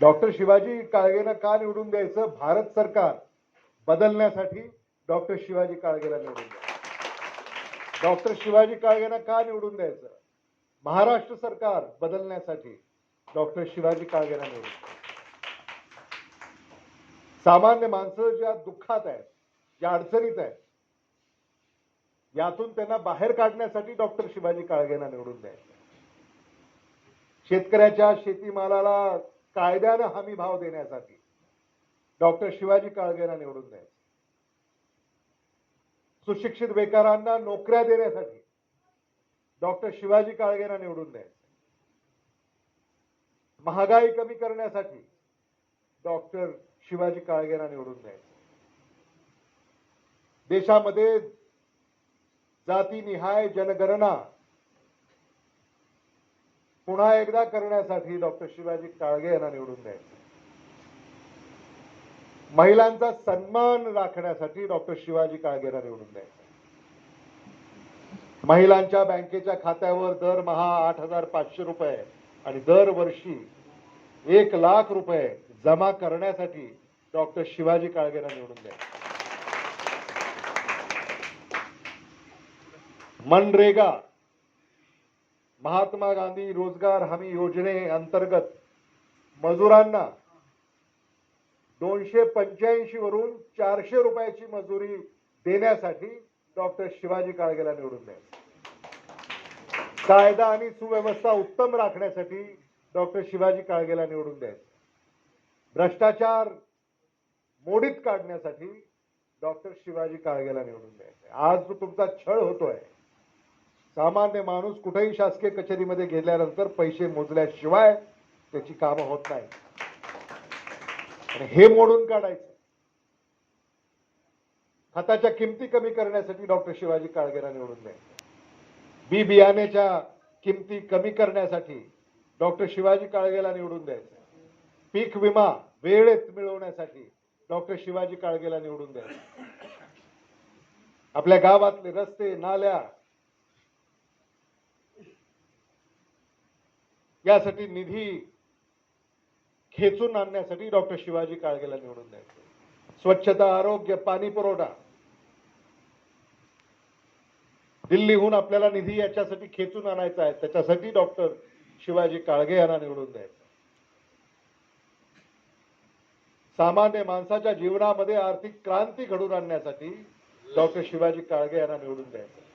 Doctor Shivaji काळगेला का निवडून द्यायचं? भारत सरकार बदलण्यासाठी डॉक्टर शिवाजी काळगेला निवडून द्यायचं डॉक्टर शिवाजी काळगेला का निवडून द्यायचं? महाराष्ट्र सरकार बदलण्यासाठी डॉक्टर शिवाजी काळगेला निवडून द्यायचं सामान्य माणसं ज्या दुःखात आहेत ज्या अडचणीत आहेत यातून त्यांना बाहेर काढण्यासाठी डॉक्टर शिवाजी काळगेंना निवडून द्यायचं. शेतकऱ्याच्या शेतीमालाला कायद्यानं हमी भाव देण्यासाठी. डॉक्टर शिवाजी काळगेंना निवडून द्यायचं. सुशिक्षित बेकारांना नोकऱ्या देण्यासाठी डॉक्टर शिवाजी काळगेंना निवडून द्यायचं. महागाई कमी करण्यासाठी डॉक्टर शिवाजी काळगेंना निवडून द्यायचं. देशामध्ये जातीनिहाय जनगणना पुन्हा एकदा करण्यासाठी डॉक्टर शिवाजी काळगे यांना निवडून द्यायचं. महिलांचा सन्मान राखण्यासाठी डॉक्टर शिवाजी काळगेला निवडून द्यायचं. महिलांच्या बँकेच्या खात्यावर दरमहा आठ हजार पाचशे रुपये आणि दरवर्षी एक लाख रुपये जमा करण्यासाठी डॉक्टर शिवाजी काळगेला निवडून द्यायचं. मनरेगा महात्मा गांधी रोजगार हमी योजने अंतर्गत मजुरांना दोनशे पंच्याऐंशी वरून चारशे रुपयाची मजुरी देण्यासाठी डॉक्टर शिवाजी काळगेला निवडून द्या कायदा आणि सुव्यवस्था उत्तम राखण्यासाठी डॉक्टर शिवाजी काळगेला निवडून द्यायचं. भ्रष्टाचार मोडीत काढण्यासाठी डॉक्टर शिवाजी काळगेला निवडून द्यायचं. आज जो तुमचा छळ होतोय सामान्य माणूस कुठेही शासकीय कचेरीमध्ये गेल्यानंतर पैसे मोजल्याशिवाय त्याची कामं होत नाही. आणि हे मोडून काढायचं. खताच्या किमती कमी करण्यासाठी डॉक्टर शिवाजी काळगेला निवडून द्यायचं. बी बियाण्याच्या किमती कमी करण्यासाठी डॉक्टर शिवाजी काळगेला निवडून द्यायचं. पीक विमा वेळेत मिळवण्यासाठी डॉक्टर शिवाजी काळगेला निवडून द्यायचं. आपल्या गावातले रस्ते नाल्या यासाठी निधी खेचून आणण्यासाठी डॉक्टर शिवाजी काळगेला निवडून द्यायचं. स्वच्छता आरोग्य पाणी पुरवठा. दिल्लीहून आपल्याला निधी याच्यासाठी खेचून आणायचा आहे. त्याच्यासाठी डॉक्टर शिवाजी काळगे यांना निवडून द्यायचं. सामान्य माणसाच्या जीवनामध्ये आर्थिक क्रांती घडून आणण्यासाठी डॉक्टर शिवाजी काळगे यांना निवडून द्यायचं.